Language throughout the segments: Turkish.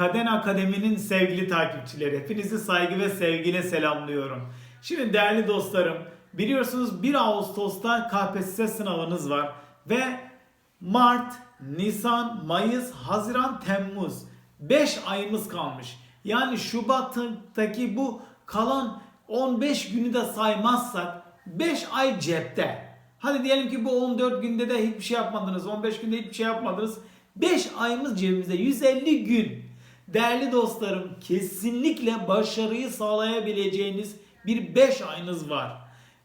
Kaden Akademi'nin sevgili takipçileri, hepinizi saygı ve sevgiyle selamlıyorum. Şimdi değerli dostlarım, biliyorsunuz 1 Ağustos'ta KPSS sınavınız var ve Mart, Nisan, Mayıs, Haziran, Temmuz 5 ayımız kalmış. Yani Şubat'taki bu kalan 15 günü de saymazsak 5 ay cepte. Hadi diyelim ki bu 14 günde de hiçbir şey yapmadınız. 15 günde hiçbir şey yapmadınız. 5 ayımız cebimizde. 150 gün. Değerli dostlarım kesinlikle başarıyı sağlayabileceğiniz bir 5 ayınız var.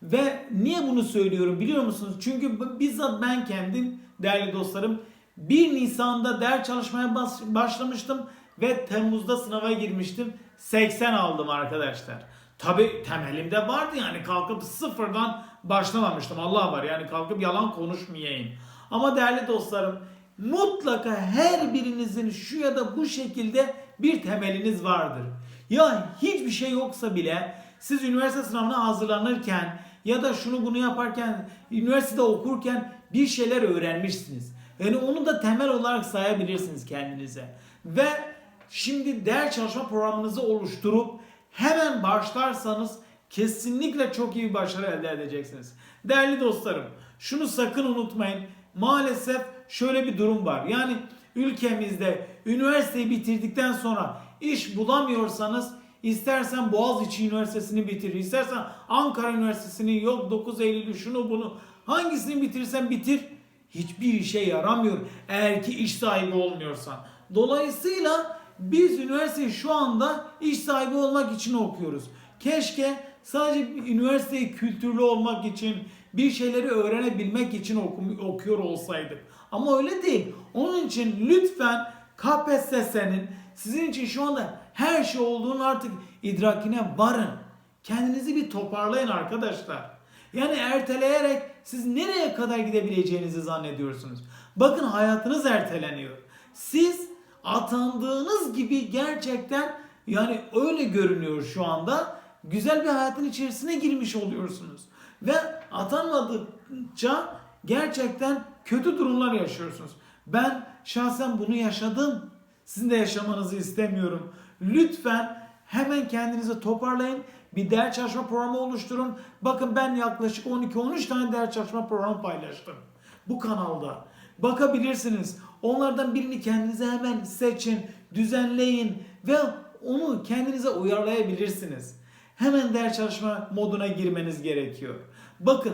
Ve niye bunu söylüyorum biliyor musunuz? Çünkü bizzat ben kendim değerli dostlarım 1 Nisan'da ders çalışmaya başlamıştım ve Temmuz'da sınava girmiştim. 80 aldım arkadaşlar. Tabi temelimde vardı yani kalkıp sıfırdan başlamamıştım. Allah var yani kalkıp yalan konuşmayayım. Ama değerli dostlarım mutlaka her birinizin şu ya da bu şekilde bir temeliniz vardır. Ya hiçbir şey yoksa bile siz üniversite sınavına hazırlanırken ya da şunu bunu yaparken, üniversitede okurken bir şeyler öğrenmişsiniz. Yani onu da temel olarak sayabilirsiniz kendinize. Ve şimdi ders çalışma programınızı oluşturup hemen başlarsanız kesinlikle çok iyi bir başarı elde edeceksiniz. Değerli dostlarım, şunu sakın unutmayın. Maalesef şöyle bir durum var. Yani ülkemizde üniversiteyi bitirdikten sonra iş bulamıyorsanız istersen Boğaziçi Üniversitesi'ni bitir, istersen Ankara Üniversitesi'ni yok 9 Eylül'ü şunu bunu hangisini bitirirsen bitir hiçbir işe yaramıyor eğer ki iş sahibi olmuyorsan. Dolayısıyla biz üniversiteyi şu anda iş sahibi olmak için okuyoruz. Keşke sadece üniversiteyi kültürlü olmak için, bir şeyleri öğrenebilmek için oku- okuyor olsaydık. Ama öyle değil. Onun için lütfen KPSS'nin sizin için şu anda her şey olduğunu artık idrakine varın. Kendinizi bir toparlayın arkadaşlar. Yani erteleyerek siz nereye kadar gidebileceğinizi zannediyorsunuz. Bakın hayatınız erteleniyor. Siz atandığınız gibi gerçekten yani öyle görünüyor şu anda. Güzel bir hayatın içerisine girmiş oluyorsunuz. Ve atanmadıkça gerçekten kötü durumlar yaşıyorsunuz. Ben şahsen bunu yaşadım. Sizin de yaşamanızı istemiyorum. Lütfen hemen kendinizi toparlayın. Bir ders çalışma programı oluşturun. Bakın ben yaklaşık 12-13 tane ders çalışma programı paylaştım. Bu kanalda. Bakabilirsiniz. Onlardan birini kendinize hemen seçin, düzenleyin ve onu kendinize uyarlayabilirsiniz. Hemen ders çalışma moduna girmeniz gerekiyor. Bakın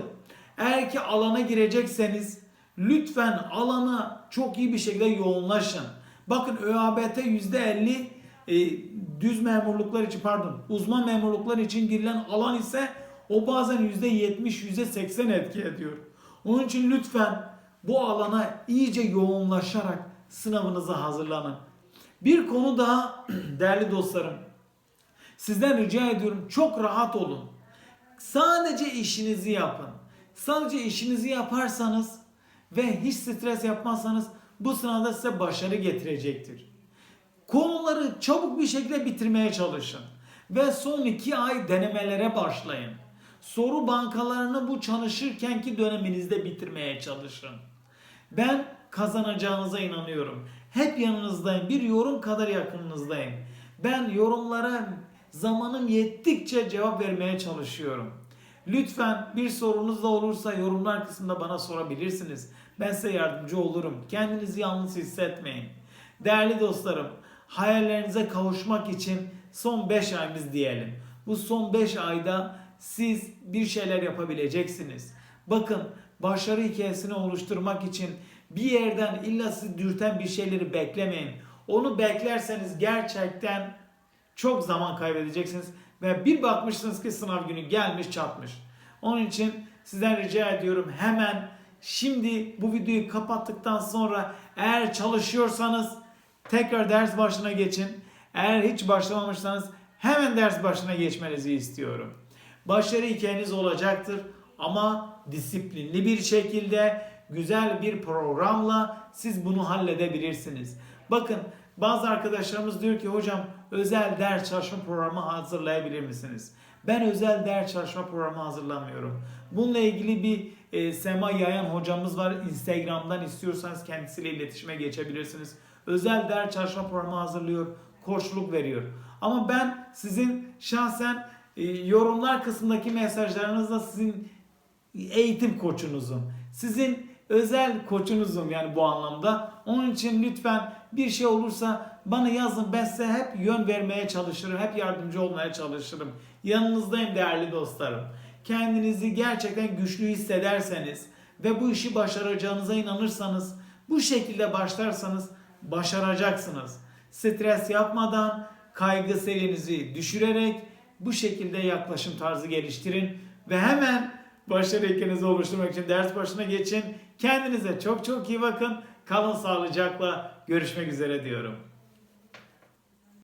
eğer ki alana girecekseniz lütfen alana çok iyi bir şekilde yoğunlaşın. Bakın ÖABT %50 e, düz memurluklar için pardon uzman memurluklar için girilen alan ise o bazen %70 %80 etki ediyor. Onun için lütfen bu alana iyice yoğunlaşarak sınavınıza hazırlanın. Bir konu daha değerli dostlarım. Sizden rica ediyorum çok rahat olun. Sadece işinizi yapın. Sadece işinizi yaparsanız ve hiç stres yapmazsanız bu sınavda size başarı getirecektir. Konuları çabuk bir şekilde bitirmeye çalışın. Ve son iki ay denemelere başlayın. Soru bankalarını bu çalışırkenki döneminizde bitirmeye çalışın. Ben kazanacağınıza inanıyorum. Hep yanınızdayım. Bir yorum kadar yakınınızdayım. Ben yorumlara zamanım yettikçe cevap vermeye çalışıyorum. Lütfen bir sorunuz da olursa yorumlar kısmında bana sorabilirsiniz. Ben size yardımcı olurum. Kendinizi yalnız hissetmeyin. Değerli dostlarım, hayallerinize kavuşmak için son 5 ayımız diyelim. Bu son 5 ayda siz bir şeyler yapabileceksiniz. Bakın başarı hikayesini oluşturmak için bir yerden illa sizi dürten bir şeyleri beklemeyin. Onu beklerseniz gerçekten çok zaman kaybedeceksiniz ve bir bakmışsınız ki sınav günü gelmiş çatmış. Onun için sizden rica ediyorum hemen şimdi bu videoyu kapattıktan sonra eğer çalışıyorsanız tekrar ders başına geçin. Eğer hiç başlamamışsanız hemen ders başına geçmenizi istiyorum. Başarı hikayeniz olacaktır ama disiplinli bir şekilde güzel bir programla siz bunu halledebilirsiniz. Bakın bazı arkadaşlarımız diyor ki hocam özel ders çalışma programı hazırlayabilir misiniz? Ben özel ders çalışma programı hazırlamıyorum. Bununla ilgili bir e, Sema Yayan hocamız var. Instagram'dan istiyorsanız kendisiyle iletişime geçebilirsiniz. Özel ders çalışma programı hazırlıyor. koçluk veriyor. Ama ben sizin şahsen e, yorumlar kısmındaki mesajlarınızla sizin eğitim koçunuzum. Sizin özel koçunuzum yani bu anlamda. Onun için lütfen bir şey olursa bana yazın. Ben size hep yön vermeye çalışırım. Hep yardımcı olmaya çalışırım. Yanınızdayım değerli dostlarım. Kendinizi gerçekten güçlü hissederseniz ve bu işi başaracağınıza inanırsanız, bu şekilde başlarsanız başaracaksınız. Stres yapmadan, kaygı seviyenizi düşürerek bu şekilde yaklaşım tarzı geliştirin ve hemen başarı ilkenizi oluşturmak için ders başına geçin. Kendinize çok çok iyi bakın. Kalın sağlıcakla. Görüşmek üzere diyorum.